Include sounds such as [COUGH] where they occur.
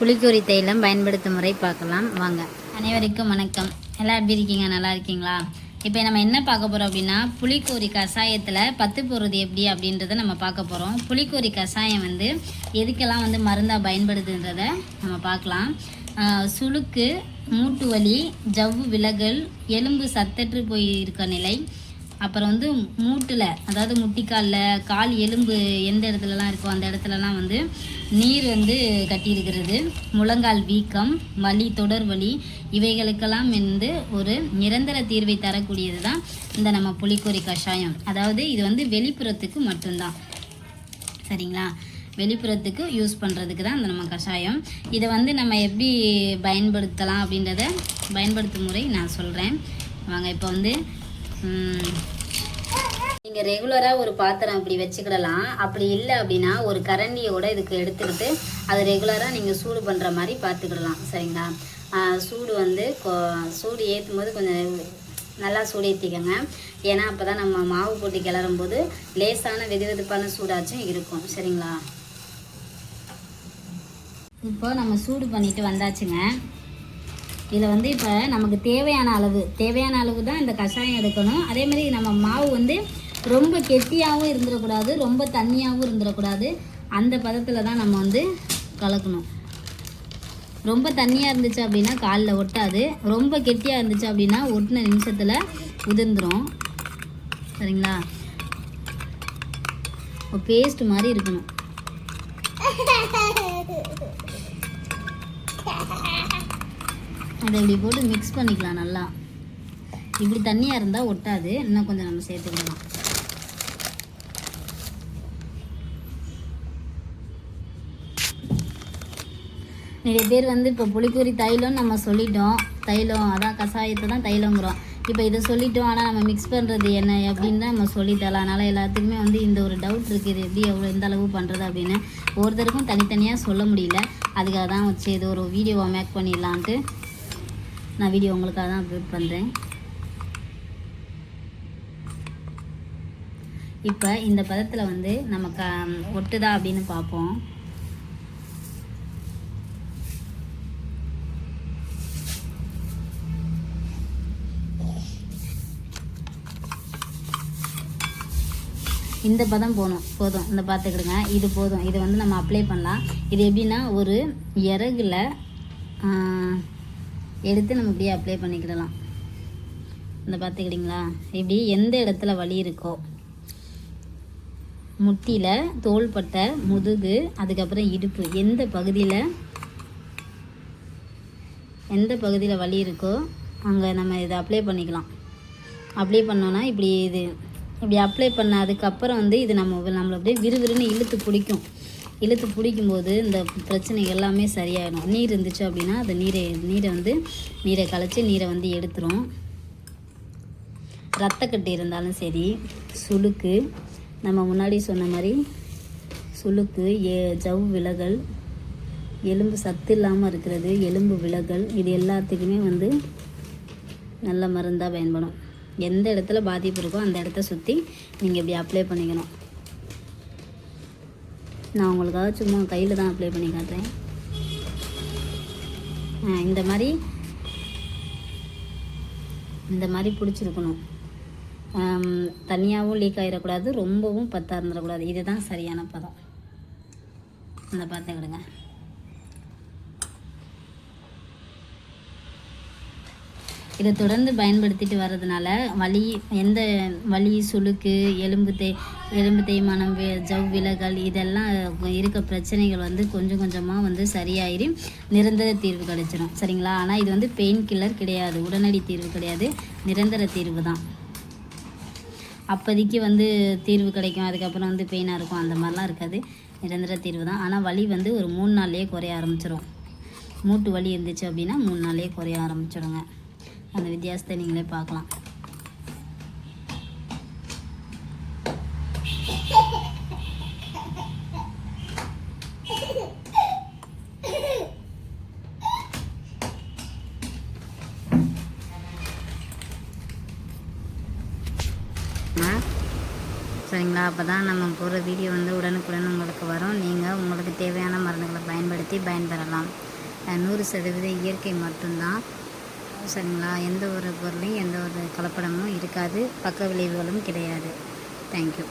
புளிக்கொரி தைலம் பயன்படுத்தும் முறை பார்க்கலாம். வாங்க. அனைவருக்கும் வணக்கம். எல்லாம் எப்படி இருக்கீங்க? நல்லா இருக்கீங்களா? இப்போ நம்ம என்ன பார்க்க போகிறோம் அப்படின்னா புளிக்கோரி கஷாயத்தில் பத்து போடுறது எப்படி அப்படின்றத நம்ம பார்க்க போகிறோம் புளிக்கோரி கஷாயம் வந்து எதுக்கெல்லாம் வந்து மருந்தாக பயன்படுதுன்றத நம்ம பார்க்கலாம். சுளுக்கு மூட்டு வலி ஜவ்வு விலகல் எலும்பு சத்தற்று போய் இருக்க நிலை அப்புறம் வந்து மூட்டில் அதாவது முட்டிக்காலில் கால் எலும்பு எந்த இடத்துலலாம் இருக்கோ அந்த இடத்துலலாம் வந்து நீர் வந்து கட்டியிருக்கிறது. முழங்கால் வீக்கம் வலி தொடர் வலி இவைகளுக்கெல்லாம் வந்து ஒரு நிரந்தர தீர்வை தரக்கூடியது தான் இந்த நம்ம புளிக்கொரி கஷாயம். அதாவது இது வந்து வெளிப்புறத்துக்கு மட்டும்தான். சரிங்களா? வெளிப்புறத்துக்கு யூஸ் பண்ணுறதுக்கு தான் இந்த நம்ம கஷாயம். இதை வந்து நம்ம எப்படி பயன்படுத்தலாம் அப்படின்றத பயன்படுத்தும் முறை நான் சொல்கிறேன் வாங்க இப்போ வந்து நீங்கள் ரெகுலராக ஒரு பாத்திரம் அப்படி வச்சுக்கிடலாம். அப்படி இல்லை அப்படின்னா ஒரு கரண்டியோட இதுக்கு எடுத்துக்கிட்டு அது ரெகுலராக நீங்கள் சூடு பண்ணுற மாதிரி பார்த்துக்கிடலாம் சரிங்களா? சூடு வந்து சூடு ஏற்றும் போது கொஞ்சம் நல்லா சூடு ஏற்றிக்கோங்க ஏன்னா அப்போ தான் நம்ம மாவு போட்டு கிளறும் போது லேசான வெது வெதுப்பான சூடாச்சும் இருக்கும். சரிங்களா? இப்போ நம்ம சூடு பண்ணிட்டு வந்தாச்சுங்க. இதில் வந்து இப்போ நமக்கு தேவையான அளவு தேவையான அளவு தான் இந்த கஷாயம் எடுக்கணும். அதே மாதிரி நம்ம மாவு வந்து ரொம்ப கெட்டியாகவும் இருந்துடக்கூடாது ரொம்ப தண்ணியாகவும் இருந்துடக்கூடாது. அந்த பதத்தில் தான் நம்ம வந்து கலக்கணும். ரொம்ப தண்ணியாக இருந்துச்சு அப்படின்னா காலில் ஒட்டாது. ரொம்ப கெட்டியாக இருந்துச்சு அப்படின்னா ஒட்டின நிமிஷத்தில் உதிர்ந்துடும் சரிங்களா? பேஸ்ட் மாதிரி இருக்கணும். [LAUGHS] அதை இப்படி போட்டு மிக்ஸ் பண்ணிக்கலாம் நல்லா. இப்படி தண்ணியாக இருந்தால் ஒட்டாது. இன்னும் கொஞ்சம் நம்ம சேர்த்துக்கலாம். நிறைய பேர் வந்து இப்போ புளிக்கூரி தைலம் நம்ம சொல்லிட்டோம். தைலம் அதான் கஷாயத்தை தான் தைலங்கிறோம் இப்போ இதை சொல்லிட்டோம் ஆனால் நம்ம மிக்ஸ் பண்ணுறது என்ன அப்படின்னு தான் நம்ம சொல்லித்தரலாம் அதனால் எல்லாத்துக்குமே வந்து இந்த ஒரு டவுட் இருக்குது இது எப்படி எவ்வளோ எந்த அளவு பண்ணுறது அப்படின்னு ஒருத்தருக்கும் தனித்தனியாக சொல்ல முடியல. அதுக்காக தான் வச்சு இது ஒரு வீடியோவை மேக் பண்ணிடலான்ட்டு நான் வீடியோ உங்களுக்காக தான் அப்லோட் பண்ணுறேன் இப்போ இந்த பதத்தில் வந்து நம்ம க ஒட்டுதா அப்படின்னு பார்ப்போம். இந்த பதம் போகணும் போதும். இந்த பார்த்துக்கிடுங்க இது போதும். இது வந்து நம்ம அப்ளை பண்ணலாம். இது எப்படின்னா ஒரு இறகுல ஆஹ், எடுத்து நம்ம இப்படியே அப்ளை பண்ணிக்கிடலாம். இந்த பார்த்துக்கிட்டிங்களா? இப்படி எந்த இடத்துல வலி இருக்கோ முட்டியில் தோள்பட்டை முதுகு அதுக்கப்புறம் இடுப்பு எந்த பகுதியில் எந்த பகுதியில் வலி இருக்கோ அங்கே நம்ம இதை அப்ளை பண்ணிக்கலாம். அப்ளை பண்ணோன்னா இப்படி இது இப்படி அப்ளை பண்ண அதுக்கப்புறம் வந்து இது நம்ம நம்மளை அப்படியே விறுவிறுன்னு இழுத்து பிடிக்கும். இழுத்து பிடிக்கும்போது இந்த பிரச்சனை எல்லாமே சரியாயிடும். நீர் இருந்துச்சு அப்படின்னா அந்த நீரை நீரை வந்து நீரை கலைச்சி நீரை வந்து எடுத்துரும். ரத்தக்கட்டு இருந்தாலும் சரி சுளுக்கு நம்ம முன்னாடி சொன்ன மாதிரி சுளுக்கு ஏ ஜவ் விலகல் எலும்பு சத்து இல்லாமல் இருக்கிறது எலும்பு விலகல் இது எல்லாத்துக்குமே வந்து நல்ல மருந்தாக பயன்படும். எந்த இடத்துல பாதிப்பு இருக்கோ அந்த இடத்த சுற்றி நீங்கள் இப்படி அப்ளை பண்ணிக்கணும். நான் உங்களுக்காக சும்மா கையில் தான் அப்ளை பண்ணி காட்டுறேன். ஆ, இந்த மாதிரி இந்த மாதிரி பிடிச்சிருக்கணும். தனியாகவும் லீக் ஆகிடக்கூடாது ரொம்பவும் பத்தாக இருந்துடக்கூடாது. இதுதான் சரியான பதம். இந்த பார்த்துக்கிடுங்க இதை தொடர்ந்து பயன்படுத்திட்டு வர்றதுனால வலி எந்த வலி சுளுக்கு எலும்பு தே எலும்பு தேய்மானம் ஜவ் விலகல் இதெல்லாம் இருக்க பிரச்சனைகள் வந்து கொஞ்சம் கொஞ்சமாக வந்து சரியாயிரி நிரந்தர தீர்வு கிடைச்சிடும் சரிங்களா? ஆனால் இது வந்து பெயின் கில்லர் கிடையாது. உடனடி தீர்வு கிடையாது. நிரந்தர தீர்வு தான். அப்போதைக்கு வந்து தீர்வு கிடைக்கும். அதுக்கப்புறம் வந்து பெயினாக இருக்கும். அந்த மாதிரிலாம் இருக்காது. நிரந்தர தீர்வு தான். ஆனால் வலி வந்து ஒரு மூணு நாள்லேயே குறைய ஆரம்பிச்சிடும் மூட்டு வலி இருந்துச்சு அப்படின்னா மூணு நாள்லேயே குறைய ஆரம்பிச்சிடுங்க அந்த வித்தியாசத்தை நீங்களே பார்க்கலாம். சரிங்களா? அப்போ தான் நம்ம போடுற வீடியோ வந்து உடனுக்குடன் உங்களுக்கு வரும். நீங்கள் உங்களுக்கு தேவையான மருந்துகளை பயன்படுத்தி பயன்பெறலாம். அஹ், நூறு சதவீத இயற்கை மட்டும்தான். சரிங்களா. எந்த ஒரு பொருளையும் எந்த ஒரு கலப்படமும் இருக்காது. பக்க விளைவுகளும் கிடையாது. தேங்க்யூ